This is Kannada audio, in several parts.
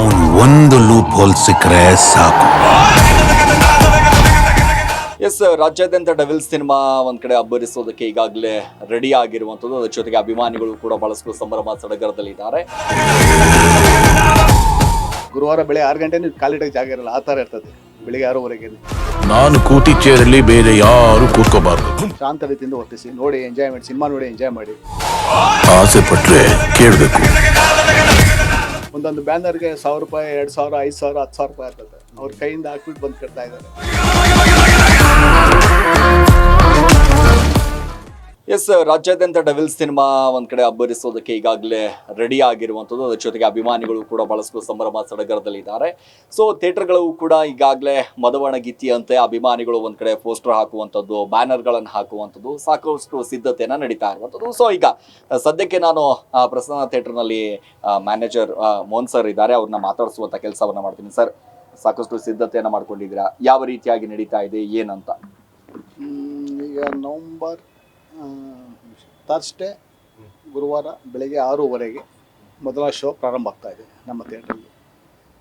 ಅವನು ಒಂದು ಲೂಪ್ ಹೋಲ್ ಸಿಕ್ಕರೆ ಸಾಕು. ಎಸ್ ರಾಜ್ಯಾದ್ಯಂತ ಡೆವಿಲ್ ಸಿನಿಮಾ ಒಂದ್ ಕಡೆ ಅಬ್ಬರಿಸೋದಕ್ಕೆ ಈಗಾಗಲೇ ರೆಡಿ ಆಗಿರುವಂತದ್ದು ಅದ್ರ ಜೊತೆಗೆ ಅಭಿಮಾನಿಗಳು ಕೂಡ ಬಹಳಷ್ಟು ಸಂಭ್ರಮ ಸಡಗರದಲ್ಲಿದ್ದಾರೆ. ಗುರುವಾರ ಬೆಳೆ ಆರು ಗಂಟೆ ಕಾಲಿಡಕ್ಕೆ ಜಾಗ ಇರಲ್ಲ. ಆ ಥರ ಇರ್ತದೆ. ಬೆಳಿಗ್ಗೆ ಆರೂವರೆಗೆ ನಾನು ಕೂತಿ ಚೇರಲ್ಲಿ ಬೇರೆ ಯಾರು ಕೂತ್ಕೋಬಾರ್ದು. ಶಾಂತ ರೀತಿಯಿಂದ ವರ್ತಿಸಿ ನೋಡಿ ಎಂಜಾಯ್ ಮಾಡಿ. ಸಿನಿಮಾ ನೋಡಿ ಎಂಜಾಯ್ ಮಾಡಿ. ಆಸೆ ಪಟ್ರೆ ಕೇಳಬೇಕು. ಒಂದೊಂದು ಬ್ಯಾನರ್ಗೆ ಸಾವಿರ ರೂಪಾಯಿ, ಎರಡು ಸಾವಿರ, ಐದು ಸಾವಿರ, ಹತ್ತು ಸಾವಿರ ರೂಪಾಯಿ ಆಗ್ತದೆ. ಅವ್ರ ಕೈಯಿಂದ ಹಾಕ್ಬಿಟ್ಟು ಬಂದು ಕಟ್ತಾ ಇದ್ದಾರೆ. ಎಸ್ ರಾಜ್ಯಾದ್ಯಂತ ಡೆವಿಲ್ ಸಿನಿಮಾ ಒಂದ್ ಕಡೆ ಅಬ್ಬರಿಸೋದಕ್ಕೆ ಈಗಾಗಲೇ ರೆಡಿ ಆಗಿರುವಂಥದ್ದು. ಅದ್ರ ಜೊತೆಗೆ ಅಭಿಮಾನಿಗಳು ಕೂಡ ಬಹಳಷ್ಟು ಸಂಭ್ರಮ ಸಡಗರದಲ್ಲಿ ಇದ್ದಾರೆ ಸೊ ಥಿಯೇಟರ್ಗಳು ಕೂಡ ಈಗಾಗಲೇ ಮದವಣ ಗೀತಿಯಂತೆ ಅಭಿಮಾನಿಗಳು ಒಂದ್ ಕಡೆ ಪೋಸ್ಟರ್ ಹಾಕುವಂಥದ್ದು ಬ್ಯಾನರ್ಗಳನ್ನು ಹಾಕುವಂಥದ್ದು ಸಾಕಷ್ಟು ಸಿದ್ಧತೆಯನ್ನು ನಡೀತಾ ಇರುವಂಥದ್ದು. ಸೊ ಈಗ ಸದ್ಯಕ್ಕೆ ನಾನು ಪ್ರಸನ್ನ ಥಿಯೇಟರ್ನಲ್ಲಿ ಮ್ಯಾನೇಜರ್ ಮೋಹನ್ ಸರ್ ಇದ್ದಾರೆ. ಅವ್ರನ್ನ ಮಾತಾಡಿಸುವಂಥ ಕೆಲಸವನ್ನ ಮಾಡ್ತೀನಿ. ಸರ್ ಸಾಕಷ್ಟು ಸಿದ್ಧತೆಯನ್ನ ಮಾಡ್ಕೊಂಡಿದ್ದೀರಾ? ಯಾವ ರೀತಿಯಾಗಿ ನಡೀತಾ ಇದೆ? ಏನಂತ? ಈಗ ನವಂಬರ್ ತರ್ಸ್ಡೇ ಗುರುವಾರ ಬೆಳಗ್ಗೆ ಆರೂವರೆಗೆ ಮೊದಲ ಶೋ ಪ್ರಾರಂಭ ಆಗ್ತಾ ಇದೆ ನಮ್ಮ ಥಿಯೇಟ್ರಲ್ಲಿ.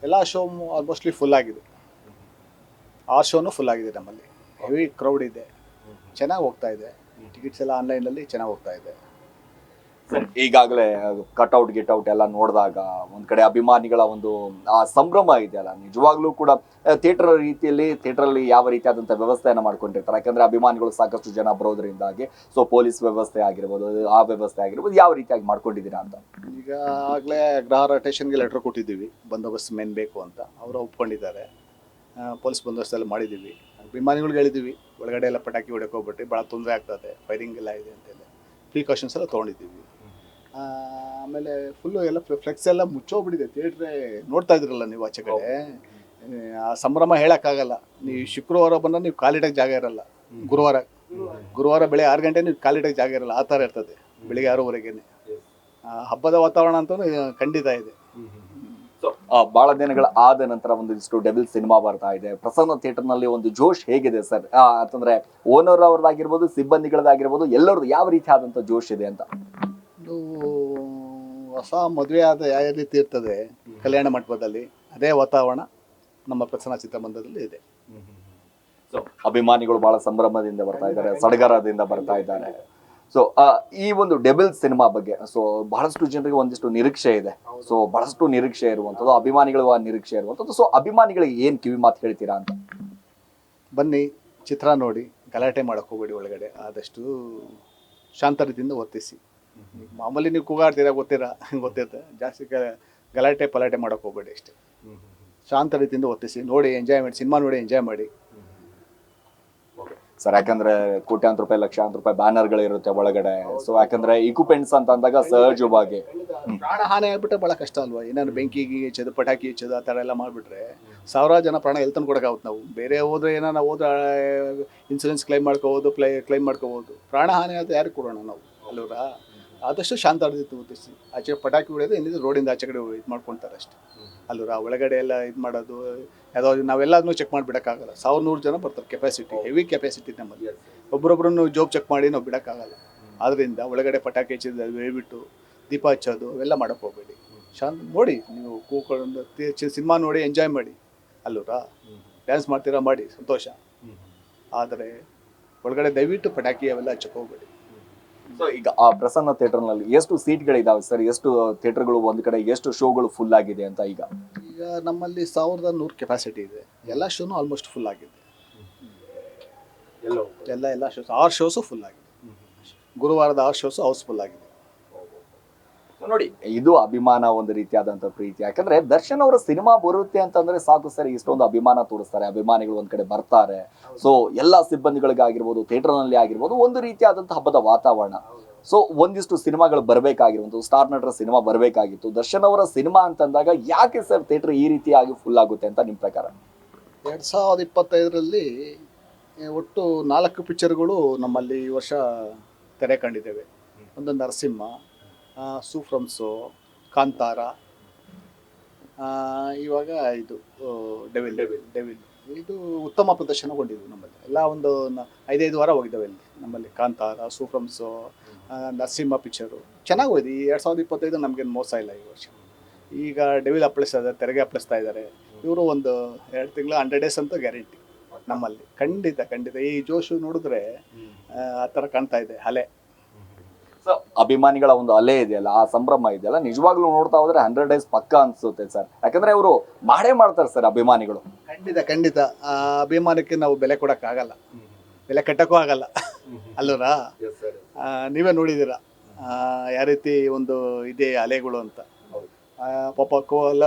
ಎಲ್ಲ ಶೋ ಆಲ್ಮೋಸ್ಟ್ಲಿ ಫುಲ್ ಆಗಿದೆ. ಆ ಶೋನು ಫುಲ್ ಆಗಿದೆ ನಮ್ಮಲ್ಲಿ. ಹೆವಿ ಕ್ರೌಡ್ ಇದೆ. ಚೆನ್ನಾಗಿ ಹೋಗ್ತಾ ಇದೆ. ಟಿಕೆಟ್ಸ್ ಎಲ್ಲ ಆನ್ಲೈನಲ್ಲಿ ಚೆನ್ನಾಗಿ ಹೋಗ್ತಾ ಇದೆ. ಈಗಾಗಲೇ ಕಟ್ಔಟ್ ಗಿಟ್ಔಟ್ ಎಲ್ಲ ನೋಡಿದಾಗ ಒಂದ್ ಕಡೆ ಅಭಿಮಾನಿಗಳ ಒಂದು, ಆ ಸಂಭ್ರಮ ಇದೆಯಲ್ಲ, ನಿಜವಾಗ್ಲೂ ಕೂಡ ಥಿಯೇಟರ್ ರೀತಿಯಲ್ಲಿ ಥಿಯೇಟರ್ ಅಲ್ಲಿ ಯಾವ ರೀತಿಯಾದಂಥ ವ್ಯವಸ್ಥೆಯನ್ನು ಮಾಡ್ಕೊಂಡಿರ್ತಾರೆ. ಯಾಕಂದ್ರೆ ಅಭಿಮಾನಿಗಳು ಸಾಕಷ್ಟು ಜನ ಬರೋದ್ರಿಂದಾಗಿ ಸೊ ಪೊಲೀಸ್ ವ್ಯವಸ್ಥೆ ಆಗಿರ್ಬೋದು, ಆ ವ್ಯವಸ್ಥೆ ಆಗಿರ್ಬೋದು, ಯಾವ ರೀತಿಯಾಗಿ ಮಾಡ್ಕೊಂಡಿದ್ದೀರಾ ಅಂತ? ಈಗ ಆಗಲೇ ಗೃಹ ರೊಟೇಷನ್ಗೆ ಲೆಟ್ರ್ ಕೊಟ್ಟಿದ್ದೀವಿ, ಬಂದೋಬಸ್ತ್ ಮೇನ್ ಬೇಕು ಅಂತ. ಅವರು ಒಪ್ಕೊಂಡಿದ್ದಾರೆ. ಪೊಲೀಸ್ ಬಂದೋಬಸ್ತ್ ಎಲ್ಲ ಮಾಡಿದ್ದೀವಿ. ಅಭಿಮಾನಿಗಳಿಗೆ ಹೇಳಿದ್ದೀವಿ, ಒಳಗಡೆ ಎಲ್ಲ ಪಟಾಕಿ ಹೊಡಕ್ಕೆ ಭಾಳ ತೊಂದರೆ ಆಗ್ತದೆ ಫೈರಿಂಗ್ ಎಲ್ಲ ಇದೆ ಅಂತೆಲ್ಲ ಪ್ರಿಕಾಷನ್ಸ್ ಎಲ್ಲ ತೊಗೊಂಡಿದ್ದೀವಿ. ಆಮೇಲೆ ಫುಲ್ಲು ಎಲ್ಲ ಫ್ಲೆಕ್ಸ್ ಎಲ್ಲ ಮುಚ್ಚೋಗ್ಬಿಟ್ಟಿದೆ. ಥಿಯೇಟ್ರೆ ನೋಡ್ತಾ ಇದ್ರಲ್ಲ ನೀವು ಆಚೆ ಕಡೆ. ಆ ಸಂಭ್ರಮ ಹೇಳೋಕ್ಕಾಗಲ್ಲ. ನೀವು ಶುಕ್ರವಾರ ಬಂದ್ರೆ ನೀವು ಕಾಲಿಡಕ್ಕೆ ಜಾಗ ಇರಲ್ಲ. ಗುರುವಾರ. ಗುರುವಾರ. ಬೆಳೆ ಆರು ಗಂಟೆ ನೀವು ಕಾಲಿಡಕ್ಕೆ ಜಾಗ ಇರಲ್ಲ. ಆ ಥರ ಇರ್ತದೆ. ಬೆಳಿಗ್ಗೆ ಆರೂವರೆಗೇನೆ. ಆ, ಹಬ್ಬದ ವಾತಾವರಣ ಅಂತೂ ಖಂಡಿತ ಇದೆ. ಸೊ ಬಹಳ ದಿನಗಳ ಆದ ನಂತರ ಒಂದಿಷ್ಟು ಡೆವಿಲ್ ಸಿನಿಮಾ ಬರ್ತಾ ಇದೆ. ಪ್ರಸನ್ನ ಥಿಯೇಟರ್ನಲ್ಲಿ ಒಂದು ಜೋಶ್ ಹೇಗಿದೆ ಸರ್? ಅಂತಂದ್ರೆ ಓನರ್ ಅವ್ರದ್ದಾಗಿರ್ಬೋದು ಸಿಬ್ಬಂದಿಗಳದಾಗಿರ್ಬೋದು ಎಲ್ಲರದ್ದು ಯಾವ ರೀತಿ ಆದಂತ ಜೋಶ್ ಇದೆ ಅಂತ? ಇದು ಹೊಸ ಮದುವೆ ಆದ ಯಾವ ರೀತಿ ಇರ್ತದೆ ಕಲ್ಯಾಣ ಮಂಟಪದಲ್ಲಿ ಅದೇ ವಾತಾವರಣ ನಮ್ಮ ಪ್ರಸನ್ನ ಚಿತ್ರಮಂದಿರದಲ್ಲಿ ಇದೆ. ಸೊ ಅಭಿಮಾನಿಗಳು ಬಹಳ ಸಂಭ್ರಮದಿಂದ ಬರ್ತಾ ಇದ್ದಾರೆ ಸಡಗರದಿಂದ ಬರ್ತಾ ಇದ್ದಾರೆ. ಸೊ ಈ ಒಂದು ಡೆಬಲ್ ಸಿನಿಮಾ ಬಗ್ಗೆ ಸೊ ಬಹಳಷ್ಟು ಜನರಿಗೆ ಒಂದಿಷ್ಟು ನಿರೀಕ್ಷೆ ಇದೆ. ಸೊ ಬಹಳಷ್ಟು ನಿರೀಕ್ಷೆ ಇರುವಂಥದ್ದು ಅಭಿಮಾನಿಗಳು ಆ ನಿರೀಕ್ಷೆ ಇರುವಂಥದ್ದು. ಸೊ ಅಭಿಮಾನಿಗಳಿಗೆ ಏನು ಕಿವಿ ಮಾತು ಹೇಳ್ತೀರಾ ಅಂತ? ಬನ್ನಿ ಚಿತ್ರ ನೋಡಿ ಗಲಾಟೆ ಮಾಡಕ್ಕೆ ಹೋಗ್ಬೇಡಿ ಒಳಗಡೆ. ಆದಷ್ಟು ಶಾಂತ ರೀತಿಯಿಂದ ವರ್ತಿಸಿ. ಮಾಮೂಲಿ ನೀವು ಕೂಗಾಡ್ತೀರಾ ಗೊತ್ತಿರಾ ಗೊತ್ತಿರುತ್ತೆ. ಜಾಸ್ತಿ ಗಲಾಟೆ ಪಲಾಟೆ ಮಾಡೋಕೆ ಹೋಗ್ಬೇಡಿ ಅಷ್ಟೇ. ಶಾಂತ ರೀತಿಯಿಂದ ಒತ್ತಿಸಿ ನೋಡಿ ಎಂಜಾಯ್ ಮಾಡಿ ಸಿನಿಮಾ ನೋಡಿ ಎಂಜಾಯ್ ಮಾಡಿ. ಸರ್ ಯಾಕಂದ್ರೆ ಕೋಟ್ಯಾಂತರ ರೂಪಾಯಿ ಲಕ್ಷಾಂತರ ರೂಪಾಯಿ ಬ್ಯಾನರ್ಗಳು ಇರುತ್ತೆ ಒಳಗಡೆ. ಸೊ ಯಾಕಂದ್ರೆ ಇಕ್ವಿಪ್ಮೆಂಟ್ಸ್ ಅಂತ ಅಂದಾಗ ಸಹಜವಾಗಿ ಪ್ರಾಣ ಹಾನಿ ಆಗ್ಬಿಟ್ರೆ ಬಹಳ ಕಷ್ಟ ಅಲ್ವಾ? ಏನಾದ್ರು ಬೆಂಕಿ ಹಚ್ಚೋದು ಪಟಾಕಿ ಹಚ್ಚೋದು ಆ ಥರ ಎಲ್ಲ ಮಾಡಿಬಿಟ್ರೆ ಸಾವಿರಾರು ಜನ ಪ್ರಾಣ ಎಲ್ಲಿ ತಂದು ಕೊಡೋಕ್ಕಾಗುತ್ತೆ ನಾವು? ಬೇರೆ ಹೋದ್ರೆ ಏನಾರ ಹೋದ್ರೆ ಇನ್ಸೂರೆನ್ಸ್ ಕ್ಲೈಮ್ ಮಾಡ್ಕೋಬೋದು ಕ್ಲೈ ಕ್ಲೈಮ್ ಮಾಡ್ಕೋಬೋದು. ಪ್ರಾಣ ಹಾನಿ ಆದರೆ ಯಾರಿಗೆ ಕೊಡೋಣ ನಾವು? ಅಲ್ವರಾ? ಆದಷ್ಟು ಶಾಂತ ರೀತಿ ಉದ್ದೇಶಿಸಿ ಆಚೆ ಪಟಾಕಿ ಹೊಡೆಯೋದು ಏನಿದೆ ರೋಡಿಂದ ಆಚೆ ಕಡೆ ಇದು ಮಾಡ್ಕೊತಾರೆ ಅಷ್ಟೇ. ಆ ಒಳಗಡೆ ಎಲ್ಲ ಇದು ಮಾಡೋದು ಯಾವ್ದಾದ್ರು ನಾವೆಲ್ಲದನ್ನೂ ಚೆಕ್ ಮಾಡಿಬಿಡೋಕ್ಕಾಗಲ್ಲ. ಸಾವಿರ ನೂರು ಜನ ಬರ್ತಾರೆ ಕೆಪಾಸಿಟಿ ಹೆವಿ ಕೆಪಾಸಿಟಿ ನಮ್ಮಲ್ಲಿ. ಒಬ್ಬರೊಬ್ಬರನ್ನು ಜೋಬ್ ಚೆಕ್ ಮಾಡಿ ನಾವು ಬಿಡೋಕ್ಕಾಗಲ್ಲ. ಆದ್ದರಿಂದ ಒಳಗಡೆ ಪಟಾಕಿ ಹಚ್ಚಿದ ಹೇಳಿಬಿಟ್ಟು ದೀಪ ಹಚ್ಚೋದು ಅವೆಲ್ಲ ಮಾಡೋಕ್ಕೆ ಹೋಗಬೇಡಿ. ಶಾಂತ ನೋಡಿ ನೀವು ಕೂಕೊಂಡು ಸಿನಿಮಾ ನೋಡಿ ಎಂಜಾಯ್ ಮಾಡಿ. ಅಲ್ಲೂರಾ ಡ್ಯಾನ್ಸ್ ಮಾಡ್ತೀರಾ ಮಾಡಿ ಸಂತೋಷ. ಆದರೆ ಒಳಗಡೆ ದಯವಿಟ್ಟು ಪಟಾಕಿ ಅವೆಲ್ಲ ಹಚ್ಚಕ್ಕೆ ಹೋಗಬೇಡಿ. ಸೊ ಈಗ ಆ ಪ್ರಸನ್ನ ಥಿಯೇಟರ್ನಲ್ಲಿ ಎಷ್ಟು ಸೀಟ್ಗಳಿದಾವೆ ಸರ್? ಎಷ್ಟು ಥಿಯೇಟರ್ಗಳು ಒಂದ್ ಕಡೆ ಎಷ್ಟು ಶೋಗಳು ಫುಲ್ ಆಗಿದೆ ಅಂತ ಈಗ? ಈಗ ನಮ್ಮಲ್ಲಿ ಸಾವಿರದ ನೂರು ಕೆಪಾಸಿಟಿ ಇದೆ. ಎಲ್ಲ ಶೋನು ಆಲ್ಮೋಸ್ಟ್ ಫುಲ್ ಆಗಿದೆ. ಎಲ್ಲ ಎಲ್ಲ ಶೋಸ್ ಆರು ಶೋಸು ಫುಲ್ ಆಗಿದೆ. ಗುರುವಾರದ ಆರು ಶೋಸು ಹೌಸ್ಫುಲ್ ಆಗಿದೆ. ನೋಡಿ ಇದು ಅಭಿಮಾನ ಒಂದು ರೀತಿಯಾದಂತ ಪ್ರೀತಿ. ಯಾಕಂದ್ರೆ ದರ್ಶನ್ ಅವರ ಸಿನಿಮಾ ಬರುತ್ತೆ ಅಂತಂದ್ರೆ ಸಾಕು ಸರ್ ಇಷ್ಟೊಂದು ಅಭಿಮಾನ ತೋರಿಸ್ತಾರೆ ಅಭಿಮಾನಿಗಳು ಒಂದ್ ಕಡೆ ಬರ್ತಾರೆ. ಸೊ ಎಲ್ಲಾ ಸಿಬ್ಬಂದಿಗಳಿಗಾಗಿರ್ಬೋದು ಥಿಯೇಟರ್ನಲ್ಲಿ ಆಗಿರ್ಬೋದು ಒಂದು ರೀತಿಯಾದಂತಹ ಹಬ್ಬದ ವಾತಾವರಣ. ಸೊ ಒಂದಿಷ್ಟು ಸಿನಿಮಾಗಳು ಬರಬೇಕಾಗಿರುವಂತ ಸ್ಟಾರ್ ನಟರ ಸಿನಿಮಾ ಬರಬೇಕಾಗಿತ್ತು. ದರ್ಶನ್ ಅವರ ಸಿನಿಮಾ ಅಂತಂದಾಗ ಯಾಕೆ ಸರ್ ಥಿಯೇಟರ್ ಈ ರೀತಿಯಾಗಿ ಫುಲ್ ಆಗುತ್ತೆ ಅಂತ ನಿಮ್ ಪ್ರಕಾರ? ಎರಡು ಸಾವಿರದ ಇಪ್ಪತ್ತೈದರಲ್ಲಿ ಒಟ್ಟು ನಾಲ್ಕು ಪಿಕ್ಚರ್ಗಳು ನಮ್ಮಲ್ಲಿ ಈ ವರ್ಷ ತೆರೆ ಕಂಡಿದ್ದೇವೆ. ಒಂದು ನರಸಿಂಹ ಸೂಫ್ರಮ್ಸು ಕಾಂತಾರ ಇವಾಗ ಇದು ಡೆವಿಲ್. ಡೆವಿಲ್. ಡೆವಿಲ್. ಇದು ಉತ್ತಮ ಪ್ರದರ್ಶನಗೊಂಡಿದ್ವು ನಮ್ಮಲ್ಲಿ. ಎಲ್ಲ ಒಂದು ಐದೈದು ವಾರ ಹೋಗಿದ್ದಾವೆ ಇಲ್ಲಿ ನಮ್ಮಲ್ಲಿ. ಕಾಂತಾರ ಸೂಫ್ರಮ್ಸು ನರಸಿಂಹ ಪಿಕ್ಚರು ಚೆನ್ನಾಗಿ ಹೋಯ್ತು. ಈ ಎರಡು ಸಾವಿರದ ಇಪ್ಪತ್ತೈದು ನಮಗೇನು ಮೋಸ ಇಲ್ಲ ಈ ವರ್ಷ. ಈಗ ಡೆವಿಲ್ ಅಪ್ಪಳಿಸ್ತಾ ಇದ್ದಾರೆ ತೆರಿಗೆ ಅಪ್ಪಳಿಸ್ತಾ ಇದ್ದಾರೆ. ಇವರು ಒಂದು ಎರಡು ತಿಂಗಳು ಹಂಡ್ರೆಡ್ ಡೇಸ್ ಅಂತೂ ಗ್ಯಾರಂಟಿ ನಮ್ಮಲ್ಲಿ. ಖಂಡಿತ ಖಂಡಿತ. ಈ ಜೋಶು ನೋಡಿದ್ರೆ ಆ, ಥರ ಕಾಣ್ತಾ ಇದೆ. ಸೊ ಅಭಿಮಾನಿಗಳ ಒಂದು ಅಲೆ ಇದೆಯಲ್ಲ ಆ ಸಂಭ್ರಮ ಇದೆಯಲ್ಲ ನಿಜವಾಗ್ಲೂ ನೋಡ್ತಾ ಹೋದ್ರೆ ಹಂಡ್ರೆಡ್ ಡೇಸ್ ಪಕ್ಕ ಅನ್ಸುತ್ತೆ ಸರ್ ಯಾಕಂದ್ರೆ ಅವರು ಮಾಡೇ ಮಾಡ್ತಾರೆ ಸರ್ ಅಭಿಮಾನಿಗಳು. ಖಂಡಿತ ಖಂಡಿತ. ಆ ಅಭಿಮಾನಕ್ಕೆ ನಾವು ಬೆಲೆ ಕೊಡೋಕ್ಕಾಗಲ್ಲ ಬೆಲೆ ಕಟ್ಟಕ್ಕೂ ಆಗಲ್ಲ. ಅಲ್ಲರಾ ಆ, ನೀವೇ ನೋಡಿದೀರ ಆ, ಯಾವ ರೀತಿ ಒಂದು ಇದೆ ಅಲೆಗಳು ಅಂತ. ಆ, ಪಾಪ ಕೋಲ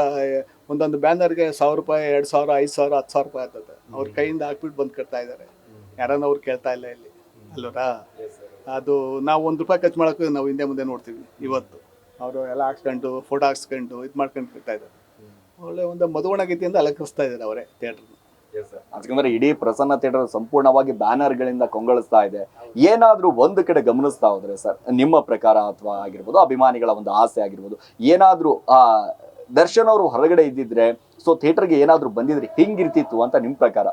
ಒಂದೊಂದು ಬ್ಯಾನರ್ಗೆ ಸಾವಿರ ರೂಪಾಯಿ ಎರಡು ಸಾವಿರ ಐದು ಸಾವಿರ ಹತ್ತು ಸಾವಿರ ರೂಪಾಯಿ ಆಗ್ತದೆ. ಅವ್ರ ಕೈಯಿಂದ ಹಾಕ್ಬಿಟ್ಟು ಬಂದು ಕಟ್ತಾ ಇದ್ದಾರೆ. ಯಾರನ್ನ ಅವ್ರು ಕೇಳ್ತಾ ಇಲ್ಲ ಇಲ್ಲಿ. ಅಲ್ವರಾ ಅದು ನಾವು ಒಂದು ರೂಪಾಯಿ ಖರ್ಚು ಮಾಡೋಕೆ ನಾವು ಹಿಂದೆ ಮುಂದೆ ನೋಡ್ತೀವಿ ಇವತ್ತು. ಅವರು ಎಲ್ಲ ಹಾಕ್ಸ್ಕೊಂಡು ಫೋಟೋ ಹಾಕ್ಸ್ಕೊಂಡು ಇದು ಮಾಡ್ಕೊಂಡು ಕಟ್ತಾ ಇದ್ದಾರೆ. ಒಳ್ಳೆ ಒಂದು ಮಧುವಣ ಅಂತ ಅಲಂಕರಿಸ್ತಾ ಇದ್ದಾರೆ ಅವರೇ ಥಿಯೇಟರ್ ಯಾಕಂದ್ರೆ ಇಡೀ ಪ್ರಸನ್ನ ಥಿಯೇಟರ್ ಸಂಪೂರ್ಣವಾಗಿ ಬ್ಯಾನರ್ ಗಳಿಂದ ಕೊಂಗೊಳಿಸ್ತಾ ಇದೆ. ಏನಾದ್ರೂ ಒಂದು ಕಡೆ ಗಮನಿಸ್ತಾ ಹೋದ್ರೆ ಸರ್ ನಿಮ್ಮ ಪ್ರಕಾರ ಅಥವಾ ಆಗಿರ್ಬೋದು ಅಭಿಮಾನಿಗಳ ಒಂದು ಆಸೆ ಆಗಿರ್ಬೋದು ಏನಾದ್ರೂ ಆ ದರ್ಶನ್ ಅವರು ಹೊರಗಡೆ ಇದ್ದಿದ್ರೆ ಸೊ ಥಿಯೇಟರ್ಗೆ ಏನಾದ್ರೂ ಬಂದಿದ್ರೆ ಹಿಂಗಿರ್ತಿತ್ತು ಅಂತ ನಿಮ್ ಪ್ರಕಾರ?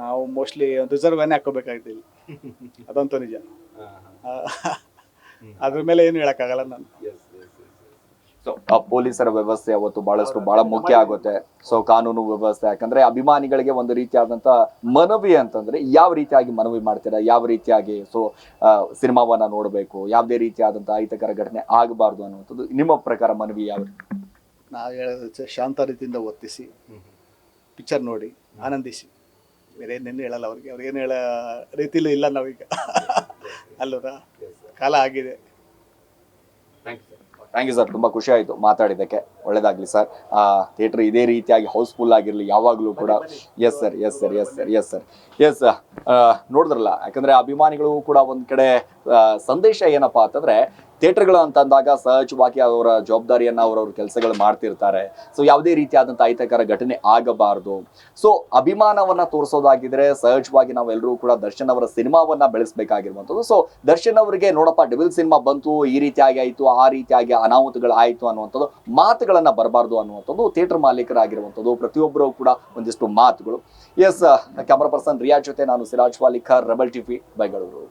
ನಾವು ಮೋಸ್ಟ್ಲಿ ರಿಸರ್ವ್ ಏನೇ ಹಾಕೋಬೇಕಾಗಿತ್ತು ಇಲ್ಲಿ. ಅದಂತೂ ನಿಜ. ಅದ್ರ ಮೇಲೆ ಏನು ಹೇಳಕ್ಕಾಗಲ್ಲ ನಾನು. ಸೊ ಪೊಲೀಸರ ವ್ಯವಸ್ಥೆ ಅವತ್ತು ಬಹಳಷ್ಟು ಬಹಳ ಮುಖ್ಯ ಆಗುತ್ತೆ. ಸೊ ಕಾನೂನು ವ್ಯವಸ್ಥೆ ಯಾಕಂದ್ರೆ ಅಭಿಮಾನಿಗಳಿಗೆ ಒಂದು ರೀತಿಯಾದಂತ ಮನವಿ ಅಂತಂದ್ರೆ ಯಾವ ರೀತಿಯಾಗಿ ಮನವಿ ಮಾಡ್ತೀರಾ? ಯಾವ ರೀತಿಯಾಗಿ? ಸೊ ಸಿನಿಮಾವನ್ನ ನೋಡಬೇಕು ಯಾವುದೇ ರೀತಿಯಾದಂತ ಅಹಿತಕರ ಘಟನೆ ಆಗಬಾರ್ದು ಅನ್ನುವಂಥದ್ದು ನಿಮ್ಮ ಪ್ರಕಾರ ಮನವಿ ಯಾವ ರೀತಿ? ನಾವು ಹೇಳೋದು ಶಾಂತ ರೀತಿಯಿಂದ ಒತ್ತಿಸಿ ಪಿಕ್ಚರ್ ನೋಡಿ ಆನಂದಿಸಿ. ಬೇರೆ ಏನೇನು ಹೇಳಲ್ಲ ಅವ್ರಿಗೆ. ಏನು ಹೇಳೋ ರೀತಿಲೂ ಇಲ್ಲ ನಾವೀಗ. ಅಲ್ಲದ ಕಾಲ ಆಗಿದೆ. ಥ್ಯಾಂಕ್ ಯು ಸರ್ ತುಂಬಾ ಖುಷಿ ಆಯ್ತು ಮಾತಾಡಿದ್ದಕ್ಕೆ. ಒಳ್ಳೇದಾಗಲಿ ಸರ್ ಥಿಯೇಟರ್ ಇದೇ ರೀತಿಯಾಗಿ ಹೌಸ್ಫುಲ್ ಆಗಿರಲಿ ಯಾವಾಗಲೂ ಕೂಡ. Yes sir yes sir yes sir yes sir yes ನೋಡಿದ್ರಲ್ಲ ಯಾಕಂದ್ರೆ ಅಭಿಮಾನಿಗಳು ಕೂಡ ಒಂದು ಕಡೆ ಆ, ಸಂದೇಶ ಏನಪ್ಪಾ ಅಂತಂದ್ರೆ ಥಿಯೇಟರ್ಗಳು ಅಂತಂದಾಗ ಸಹಜವಾಗಿ ಅವರ ಜವಾಬ್ದಾರಿಯನ್ನ ಅವರವ್ರ ಕೆಲಸಗಳು ಮಾಡ್ತಿರ್ತಾರೆ. ಸೊ ಯಾವುದೇ ರೀತಿಯಾದಂಥ ಅಹಿತಕರ ಘಟನೆ ಆಗಬಾರ್ದು. ಸೊ ಅಭಿಮಾನವನ್ನ ತೋರಿಸೋದಾಗಿದ್ರೆ ಸಹಜವಾಗಿ ನಾವೆಲ್ಲರೂ ಕೂಡ ದರ್ಶನ್ ಅವರ ಸಿನಿಮಾವನ್ನ ಬೆಳೆಸಬೇಕಾಗಿರುವಂಥದ್ದು. ಸೊ ದರ್ಶನ್ ಅವರಿಗೆ ನೋಡಪ್ಪ ಡೆವಿಲ್ ಸಿನಿಮಾ ಬಂತು, ಈ ರೀತಿಯಾಗಿ ಆಯಿತು, ಆ ರೀತಿಯಾಗಿ ಅನಾಹುತಗಳು ಆಯಿತು ಅನ್ನುವಂಥದ್ದು, ಮಾತುಗಳನ್ನ ಬರಬಾರ್ದು ಅನ್ನುವಂಥದ್ದು ಥಿಯೇಟರ್ ಮಾಲೀಕರಾಗಿರುವಂಥದ್ದು ಪ್ರತಿಯೊಬ್ಬರೂ ಕೂಡ ಒಂದಿಷ್ಟು ಮಾತುಗಳು. ಎಸ್ ಕ್ಯಾಮರಾ ಪರ್ಸನ್ ರಿಯಾಜ್ ಜೊತೆ ನಾನು ಸಿರಾಜ್ ವಾಲಿಖರ್ ರೆಬಲ್ ಟಿವಿ ಬೆಂಗಳೂರು